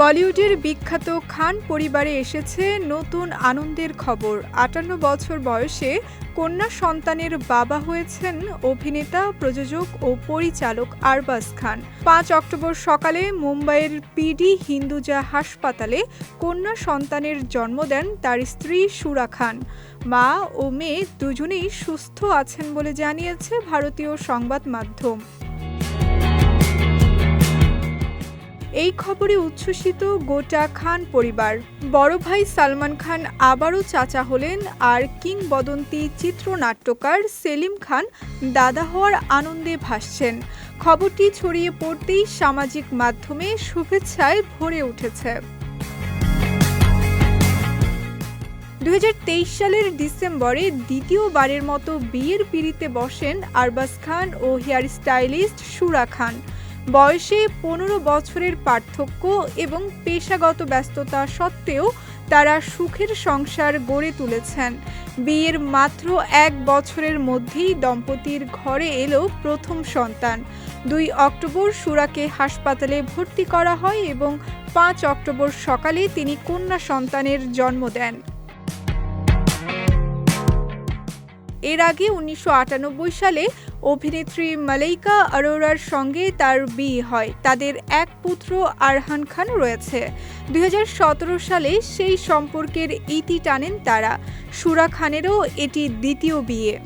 বলিউডের বিখ্যাত খান পরিবারে এসেছে নতুন আনন্দের খবর। আটান্ন বছর বয়সে কন্যা সন্তানের বাবা হয়েছেন অভিনেতা, প্রযোজক ও পরিচালক আরবাস খান। পাঁচ অক্টোবর সকালে মুম্বাইয়ের পিডি হিন্দুজা হাসপাতালে কন্যা সন্তানের জন্ম দেন তার স্ত্রী সুরা খান। মা ও মেয়ে দুজনেই সুস্থ আছেন বলে জানিয়েছে ভারতীয় সংবাদ মাধ্যম। এই খবরে উচ্ছ্বসিত গোটা খান পরিবার। বড় ভাই সালমান খান আবারও চাচা হলেন আর কিংবদন্তি চিত্রনাট্যকার সেলিম খান দাদা হওয়ার আনন্দে ভাসছেন। খবরটি ছড়িয়ে পড়তেই সামাজিক মাধ্যমে শুভেচ্ছায় ভরে উঠেছে। দু হাজার তেইশ সালের ডিসেম্বরে দ্বিতীয়বারের মতো বিয়ের পিড়িতে বসেন আরবাজ খান ও হেয়ার স্টাইলিস্ট সুরা খান। বয়সে পনেরো বছরের পার্থক্য এবং পেশাগত ব্যস্ততা সত্ত্বেও তারা সুখের সংসার গড়ে তুলেছেন। বিয়ের মাত্র এক বছরের মধ্যেই দম্পতির ঘরে এলো প্রথম সন্তান। দুই অক্টোবর সুরাকে হাসপাতালে ভর্তি করা হয় এবং পাঁচ অক্টোবর সকালে তিনি কন্যা সন্তানের জন্ম দেন। এর আগে উনিশশো আটানব্বই সালে অভিনেত্রী মালাইকা অরোরার সঙ্গে তার বিয়ে হয়। তাদের এক পুত্র আরহান খান রয়েছে। দুই হাজার সতেরো সালে সেই সম্পর্কের ইতি টানেন তারা। সুরা খানেরও এটি দ্বিতীয় বিয়ে।